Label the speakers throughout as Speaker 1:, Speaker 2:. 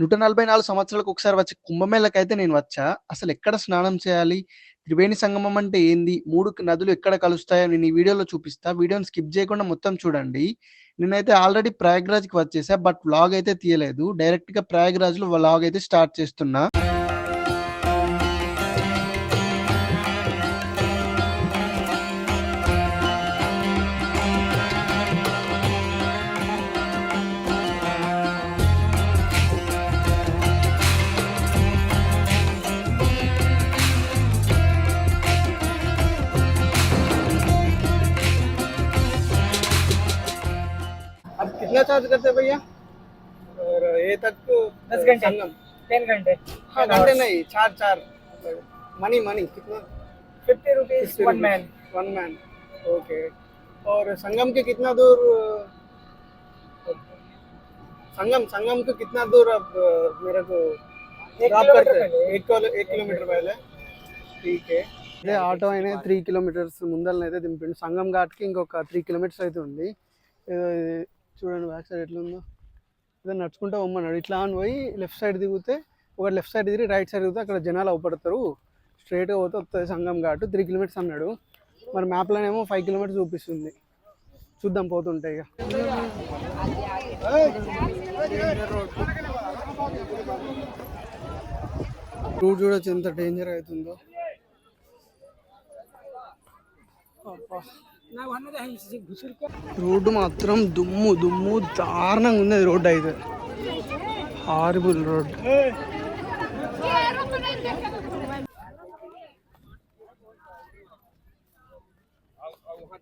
Speaker 1: నూట నలభై నాలుగు సంవత్సరాలకు ఒకసారి వచ్చే కుంభమేళకైతే నేను వచ్చా. అసలు ఎక్కడ స్నానం చేయాలి? త్రివేణి సంగమం అంటే ఏంది? మూడు నదులు ఎక్కడ కలుస్తాయో నేను ఈ వీడియోలో చూపిస్తా. వీడియోని స్కిప్ చేయకుండా మొత్తం చూడండి. నేనైతే ఆల్రెడీ ప్రయాగ్రాజ్కి వచ్చేసా బట్ వ్లాగ్ అయితే తీయలేదు. డైరెక్ట్గా ప్రయాగ్రాజ్లో వ్లాగ్ అయితే స్టార్ట్ చేస్తున్నా. अब कितना चार्ज करते भैया और ये तक
Speaker 2: दस घंटे।
Speaker 1: संगम
Speaker 2: टेन घंटे
Speaker 1: हाँ घंटे नहीं चार चार मनी मनी कितना
Speaker 2: fifty rupees
Speaker 1: 50
Speaker 2: one
Speaker 1: rupees.
Speaker 2: Man
Speaker 1: one man okay और संगम के कितना दूर संगम संगम के कितना दूर अब अ, मेरे को
Speaker 2: एक
Speaker 1: ड्रॉप
Speaker 2: किलोमीटर
Speaker 1: करते हैं?
Speaker 2: पहले।
Speaker 1: एक किलो- एक కిలోమీటర్ పైలే ఠీకే అదే ఆటో అయినా త్రీ కిలోమీటర్స్ ముందరనైతే దింపిండు సంగం ఘాట్కి ఇంకొక త్రీ కిలోమీటర్స్ అయితే ఉంది ఏదో ఇది చూడండి బ్యాక్ సైడ్ ఎట్లా ఉందో ఏదో నడుచుకుంటూ పోమ్మన్నాడు. ఇట్లా అని పోయి లెఫ్ట్ సైడ్ దిగితే ఒక లెఫ్ట్ సైడ్ దిగి రైట్ సైడ్ దిగితే అక్కడ జనాలు అవపడతారు. స్ట్రైట్గా పోతే వస్తుంది సంగం ఘాటు. త్రీ కిలోమీటర్స్ అన్నాడు. మరి మ్యాప్లోనేమో ఫైవ్ కిలోమీటర్స్ చూపిస్తుంది. చూద్దాం పోతుంటే ఇక. రూట్ చూడొచ్చు ఎంత డేంజర్ అవుతుందో. అబ్బా. రోడ్డు మాత్రం దుమ్ము దుమ్ము దారుణంగా ఉంది రోడ్డు అయితే. హారిబుల్ రోడ్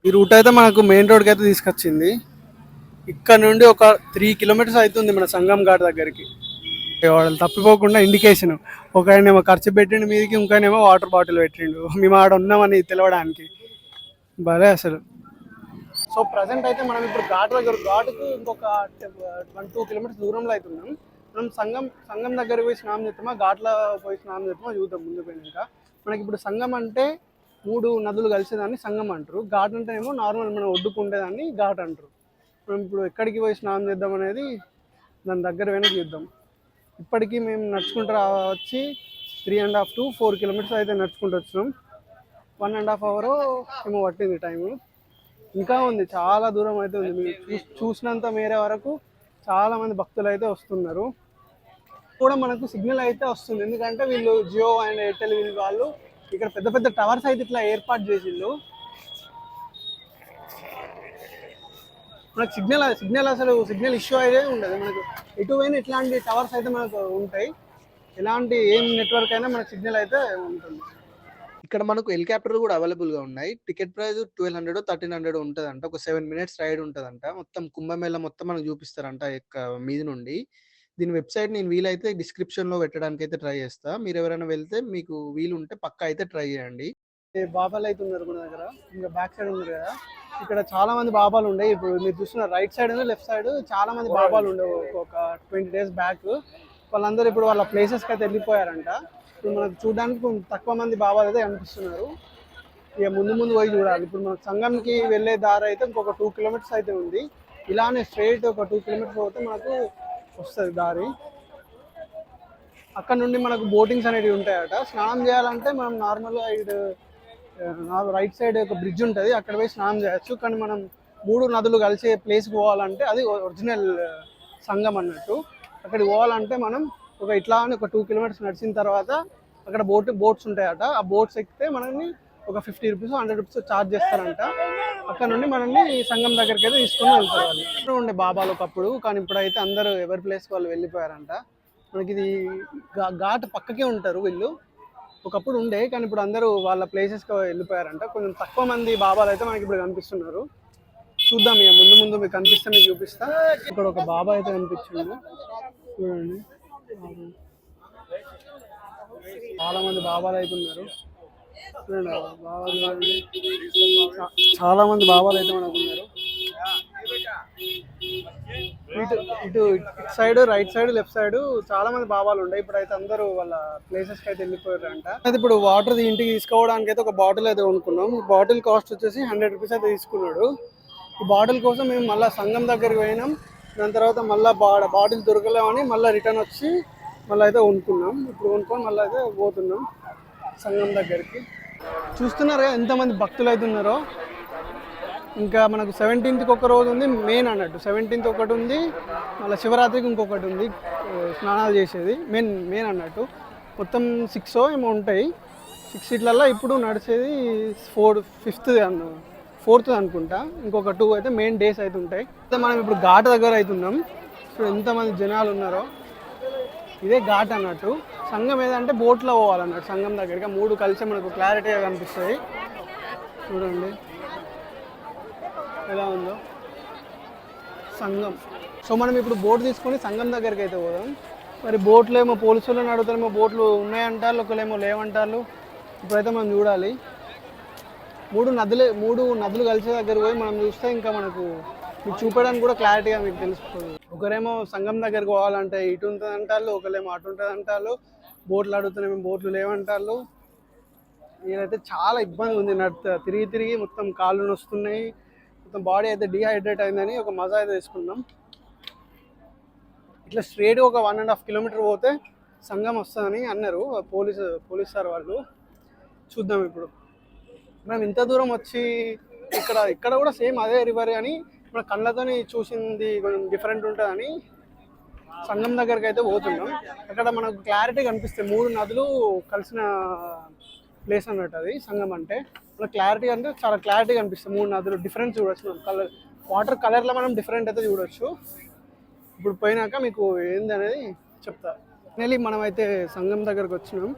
Speaker 1: ఈ రూట్ అయితే మనకు మెయిన్ రోడ్కి అయితే తీసుకొచ్చింది. ఇక్కడ నుండి ఒక త్రీ కిలోమీటర్స్ అవుతుంది మన సంగం ఘాట్ దగ్గరికి. వాళ్ళు తప్పిపోకుండా ఇండికేషన్ ఒక ఆయనేమో ఖర్చు పెట్టిండు మీదకి ఇంకానేమో వాటర్ బాటిల్ పెట్టిండు. మేము ఆడ ఉన్నామని తెలవడానికి. భలే అసలు. సో ప్రజెంట్ అయితే మనం ఇప్పుడు ఘాట్ దగ్గర ఘాటుకు ఇంకొక వన్ టూ కిలోమీటర్స్ దూరంలో అవుతున్నాం మనం సంగం సంఘం దగ్గర పోయి స్నానం చేస్తామా? ఘాట్లో పోయి స్నానం చేస్తామా? చూద్దాం ముందు పోయినాక. మనకి ఇప్పుడు సంఘం అంటే మూడు నదులు కలిసేదాన్ని సంగం అంటారు. ఘాట్ అంటే ఏమో నార్మల్ మనం ఒడ్డుకుండేదాన్ని ఘాట్ అంటారు. మనం ఇప్పుడు ఎక్కడికి పోయి స్నానం చేద్దాం అనేది దాని దగ్గర వెనక చూద్దాం. ఇప్పటికీ మేము నడుచుకుంటూ రా- వచ్చి three and half to four kilometres అయితే నడుచుకుంటూ వచ్చినాం. వన్ అండ్ హాఫ్ అవర్ ఏమో పట్టింది టైం ఇంకా ఉంది చాలా దూరం అయితే ఉంది. మీరు చూ- చూసినంత మేరే వరకు చాలా మంది భక్తులు అయితే వస్తున్నారు. కూడా మనకు సిగ్నల్ అయితే వస్తుంది. ఎందుకంటే వీళ్ళు జియో అండ్ ఎయిర్టెల్ వీళ్ళు వాళ్ళు ఇక్కడ పెద్ద పెద్ద టవర్స్ అయితే ఇట్లా ఏర్పాటు చేసిండు మనకు సిగ్నల్ సిగ్నల్ అసలు సిగ్నల్ ఇష్యూ అయితే ఉండదు. మనకు ఎటు ఇట్లాంటి టవర్స్ అయితే మనకు ఉంటాయి. ఎలాంటి ఏం నెట్వర్క్ అయినా మనకు సిగ్నల్ అయితే ఉంటుంది. ఇక్కడ మనకు హెలికాప్టర్ కూడా అవైలబుల్గా ఉన్నాయి. Ticket price twelve hundred thirteen hundred ఉంటదంట. ఒక సెవెన్ మినిట్స్ రైడ్ ఉంటదంట. మొత్తం కుంభమేళ మొత్తం మనకు చూపిస్తారంట మీద నుండి. దీని వెబ్సైట్ నేను వీలైతే డిస్క్రిప్షన్లో పెట్టడానికి అయితే ట్రై చేస్తా. మీరు ఎవరైనా వెళ్తే మీకు వీలు ఉంటే పక్కా అయితే ట్రై చేయండి. బాబాలు అయితే ఉన్నారు మన దగ్గర. ఇంకా బ్యాక్ సైడ్ ఉన్నారు కదా. ఇక్కడ చాలా మంది బాబాలు ఉండే. ఇప్పుడు మీరు చూస్తున్న రైట్ సైడ్ లెఫ్ట్ సైడ్ చాలా మంది బాబాలు ఉండే ఒక ట్వంటీ డేస్ బ్యాక్ వాళ్ళందరూ ఇప్పుడు వాళ్ళ ప్లేసెస్కి అయితే వెళ్ళిపోయారంట. ఇప్పుడు మనకు చూడడానికి కొంచెం తక్కువ మంది బాబాలు అయితే కనిపిస్తున్నారు. ఇక ముందు ముందు పోయి చూడాలి. ఇప్పుడు మనకు సంఘంకి వెళ్ళే దారి అయితే ఇంకొక టూ కిలోమీటర్స్ అయితే ఉంది. ఇలానే స్ట్రైట్ ఒక టూ కిలోమీటర్స్ పోతే మనకు వస్తుంది దారి. అక్కడ నుండి మనకు బోటింగ్స్ అనేవి ఉంటాయట. స్నానం చేయాలంటే మనం నార్మల్గా ఇటు రైట్ సైడ్ ఒక బ్రిడ్జ్ ఉంటుంది. అక్కడ పోయి స్నానం చేయొచ్చు. కానీ మనం మూడు నదులు కలిసే ప్లేస్కి పోవాలంటే అది ఒరిజినల్ సంఘం అన్నట్టు. అక్కడికి పోవాలంటే మనం ఒక ఇట్లా అని ఒక టూ కిలోమీటర్స్ నడిచిన తర్వాత అక్కడ బోట్ బోట్స్ ఉంటాయట. ఆ బోట్స్ ఎక్కితే మనల్ని ఒక fifty rupees hundred rupees charge చేస్తారంట. అక్కడ నుండి మనల్ని సంఘం దగ్గరికి అయితే తీసుకొని వెళ్తారు వాళ్ళు. ఇక్కడ ఉండే బాబాలు ఒకప్పుడు కానీ ఇప్పుడైతే అందరూ ఎవరి ప్లేస్ వాళ్ళు వెళ్ళిపోయారంట. మనకి ఇది ఘా- ఘాట్ పక్కకే ఉంటారు వీళ్ళు. ఒకప్పుడు ఉండే కానీ ఇప్పుడు అందరూ వాళ్ళ ప్లేసెస్కి వెళ్ళిపోయారంట. కొంచెం తక్కువ మంది బాబాలు అయితే మనకి ఇప్పుడు కనిపిస్తున్నారు. చూద్దాం ఇక ముందు ముందు మీకు కనిపిస్తే మీకు చూపిస్తా. ఇక్కడ ఒక బాబా అయితే కనిపించింది చూడండి. చాలా మంది బాబాలు అయితే ఉన్నారు. చూడండి బాబాలు చాలా మంది బాబాలు అయితే మనకు ఉన్నారు. ఇటు ఇటు ఇటు side right side left side చాలా మంది బాబాలు ఉండే. ఇప్పుడు అయితే అందరూ వాళ్ళ ప్లేసెస్కి అయితే వెళ్ళిపోయారంట. అయితే ఇప్పుడు వాటర్ ఇంటికి తీసుకోవడానికి అయితే ఒక బాటిల్ అయితే కొనుక్కున్నాం. బాటిల్ కాస్ట్ వచ్చేసి హండ్రెడ్ రూపీస్ అయితే తీసుకున్నాడు. ఈ బాటిల్ కోసం మేము మళ్ళీ సంఘం దగ్గరికి పోయినాం. దాని తర్వాత మళ్ళీ బా బాటిల్ దొరకలేమని మళ్ళీ రిటర్న్ వచ్చి మళ్ళీ అయితే వండుకున్నాం ఇప్పుడు వండుకొని మళ్ళీ అయితే పోతున్నాం సంఘం దగ్గరికి. చూస్తున్నారు ఎంతమంది భక్తులు అయితే ఉన్నారో. ఇంకా మనకు సెవెంటీన్త్కి ఒక రోజు ఉంది మెయిన్ అన్నట్టు. సెవెంటీన్త్ ఒకటి ఉంది మళ్ళీ శివరాత్రికి ఇంకొకటి ఉంది స్నానాలు చేసేది మెయిన్ మెయిన్ అన్నట్టు. మొత్తం సిక్స్ ఏమో ఉంటాయి. సిక్స్ సీట్లల్లో ఇప్పుడు నడిచేది ఫోర్ ఫిఫ్త్ అన్న ఫోర్త్ అనుకుంటా. ఇంకొక టూ అయితే మెయిన్ డేస్ అయితే ఉంటాయి. మనం ఇప్పుడు ఘాట్ దగ్గర అవుతున్నాం ఇప్పుడు ఎంతమంది జనాలు ఉన్నారో. ఇదే ఘాట్ అన్నట్టు. సంఘం ఏదంటే బోట్లో పోవాలన్నట్టు. సంఘం దగ్గరికి మూడు కలిసి మనకు క్లారిటీగా కనిపిస్తాయి. చూడండి. ఎలా ఉందో. సంఘం. సో మనం ఇప్పుడు బోట్ తీసుకొని సంఘం దగ్గరికి అయితే పోదాం. మరి బోట్లో ఏమో పోలీసులను అడుగుతారేమో బోట్లు ఉన్నాయంటారు ఒకళ్ళేమో లేవంటారు. ఇప్పుడైతే మనం చూడాలి. మూడు నదులు మూడు నదులు కలిసే దగ్గర పోయి మనం చూస్తే ఇంకా మనకు మీకు చూపడానికి కూడా క్లారిటీగా మీకు తెలుస్తుంది. ఒకరేమో సంఘం దగ్గరికి పోవాలంటే ఇటు ఉంటుంది అంటారు ఒకరేమో అటు ఉంటుంది అంటారు బోట్లు అడుగుతున్నామో బోట్లు లేవంటారు. నేనైతే చాలా ఇబ్బంది ఉంది నడుత తిరిగి తిరిగి మొత్తం కాళ్ళు నొస్తున్నాయి మొత్తం బాడీ అయితే డిహైడ్రేట్ అయిందని ఒక మజా అయితే తీసుకున్నాం. ఇట్లా స్ట్రేట్ ఒక వన్ అండ్ హాఫ్ కిలోమీటర్ పోతే సంఘం వస్తుందని అన్నారు పోలీసు పోలీస్ సార్ వాళ్ళు. చూద్దాం ఇప్పుడు. మనం ఇంత దూరం వచ్చి ఇక్కడ ఇక్కడ కూడా సేమ్ అదే రివర్ కానీ మన కళ్ళతోని చూసింది కొంచెం డిఫరెంట్ ఉంటుందని సంగం దగ్గరికి అయితే పోతున్నాం అక్కడ మనకు క్లారిటీ కనిపిస్తాయి మూడు నదులు కలిసిన ప్లేస్ అన్నట్టు అది సంగం అంటే. మనకు క్లారిటీ అంటే చాలా క్లారిటీ కనిపిస్తుంది. మూడు నదులు డిఫరెన్స్ చూడొచ్చు మనం. కలర్ వాటర్ కలర్లో మనం డిఫరెంట్ అయితే చూడొచ్చు. ఇప్పుడు పోయినాక మీకు ఏంది అనేది చెప్తా. నెలి మనం అయితే సంగం దగ్గరకు వచ్చినాం.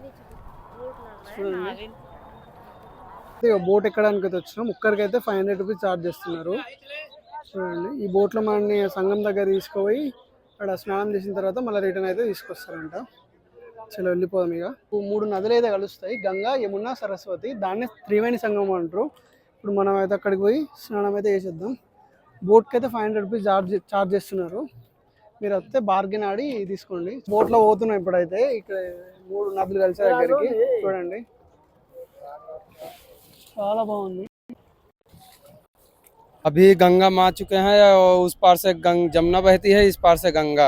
Speaker 1: చూడండి. బోట్ ఎక్కడానికి అయితే వచ్చినాం ఒక్కరికి అయితే ఫైవ్ హండ్రెడ్ రూపీస్ ఛార్జ్ చేస్తున్నారు. చూడండి ఈ బోట్లో మనల్ని సంగం దగ్గర తీసుకుపోయి అక్కడ స్నానం చేసిన తర్వాత మళ్ళీ రిటర్న్ అయితే తీసుకొస్తారంట. చలో వెళ్ళిపోదాం ఇక మూడు నదులు అయితే కలుస్తాయి గంగా యమున సరస్వతి దాన్నే త్రివేణి సంగమం అంటారు. ఇప్పుడు మనం అయితే అక్కడికి పోయి స్నానం అయితే చేసేద్దాం. బోట్కి అయితే five hundred rupees charge charge చేస్తున్నారు. మీరు వస్తే బార్గెన్ ఆడి తీసుకోండి. బోట్లో పోతున్నాం ఇప్పుడైతే ఇక్కడ మూడు నదులు కలిసే దగ్గరికి చూడండి. చాలా బాగుంది
Speaker 3: अभी गंगा माँ चुके हैं और उस पार से गंग जमुना बहती है इस पार से गंगा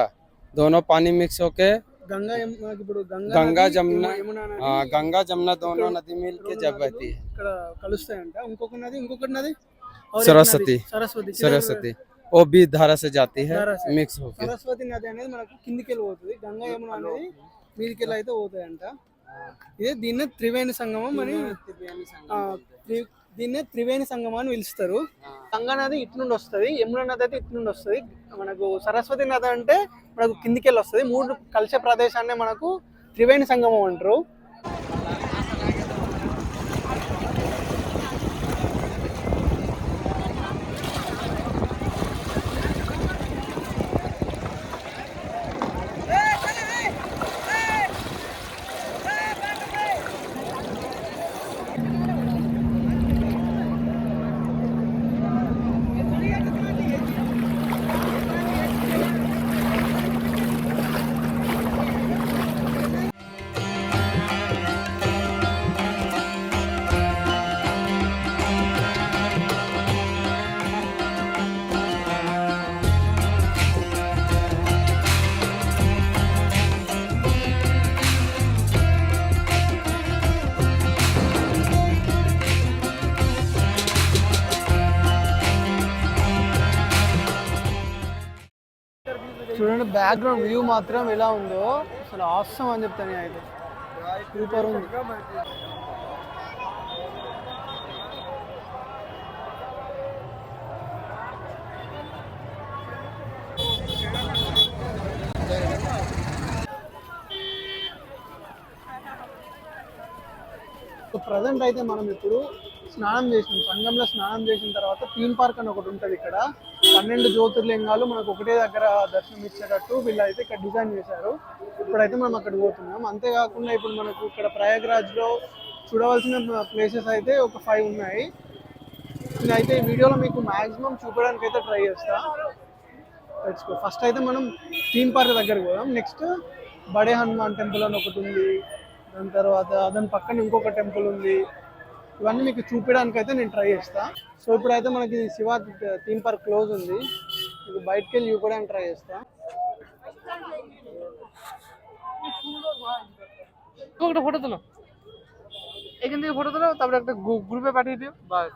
Speaker 3: दोनों पानी मिक्स होके
Speaker 1: గంగా యము- మనకి ఇప్పుడు గంగా
Speaker 3: గంగా,
Speaker 1: నది,
Speaker 3: జమున,
Speaker 1: యము- యమునా నది
Speaker 3: हाँ, गंगा जमुना दोनों नदी मिल के
Speaker 1: రెండు
Speaker 3: जब
Speaker 1: నదులు
Speaker 3: बहती है
Speaker 1: ఇక్కడ కలుస్తాయంట ఇంకొక నది ఇంకొకటి నది और एक
Speaker 3: सरस्वती।
Speaker 1: नदी, సరస్వతి
Speaker 3: सरस्वती वो भी धारा से जाती है
Speaker 1: धारा से।
Speaker 3: मिक्स होके
Speaker 1: సరస్వతి నది అనేది మనకు కిందికి వెళ్ళి పోతుంది గంగా యమున అనేది మీదికి వెళ్ళి అయితే పోతాయంట ఇదే దీన్నే త్రివేణి సంగమం అని దీన్నే త్రివేణి సంగమం అని పిలుస్తారు. గంగా నది ఇటు నుండి వస్తుంది యమున నది అయితే ఇటు నుండి వస్తుంది. మనకు సరస్వతి నది అంటే మనకు కిందికి వెళ్ళి వస్తుంది. మూడు కలిసే ప్రదేశాన్ని మనకు త్రివేణి సంగమం అంటారు. బ్యాక్గ్రౌండ్ వ్యూ మాత్రం ఎలా ఉందో అసలు అవసరం అని చెప్తాను అయితే. సూపర్ ఉంది. ప్రజెంట్ అయితే మనం ఇప్పుడు స్నానం చేసినాం. సంగంలో స్నానం చేసిన తర్వాత థీమ్ పార్క్ అని ఒకటి ఉంటుంది ఇక్కడ. పన్నెండు జ్యోతిర్లింగాలు మనకు ఒకటే దగ్గర దర్శనం ఇచ్చేటట్టు వీళ్ళు అయితే ఇక్కడ డిజైన్ చేశారు. ఇప్పుడైతే మనం అక్కడ పోతున్నాం. అంతేకాకుండా ఇప్పుడు మనకు ఇక్కడ ప్రయాగ్రాజ్లో చూడవలసిన ప్లేసెస్ అయితే ఒక ఫైవ్ ఉన్నాయి. నేనైతే ఈ వీడియోలో మీకు మ్యాక్సిమం చూపడానికి అయితే ట్రై చేస్తా. లెట్స్ ఫస్ట్ అయితే మనం థీమ్ పార్క్ దగ్గరికి పోదాం. నెక్స్ట్ బడే హనుమాన్ టెంపుల్ అని ఒకటి ఉంది. దాని తర్వాత దాని పక్కన ఇంకొక టెంపుల్ ఉంది. ఇవన్నీ మీకు చూపించడానికి అయితే నేను ట్రై చేస్తా సో ఇప్పుడైతే మనకి శివ థీమ్ పార్క్ క్లోజ్ ఉంది మీకు బయటకు వెళ్ళి చూపడానికి ట్రై చేస్తా
Speaker 3: একটা ফটো তোলো এখান থেকে ফটো তোলো তারপরে একটা গ্রুপে পাঠিয়ে দিও বাস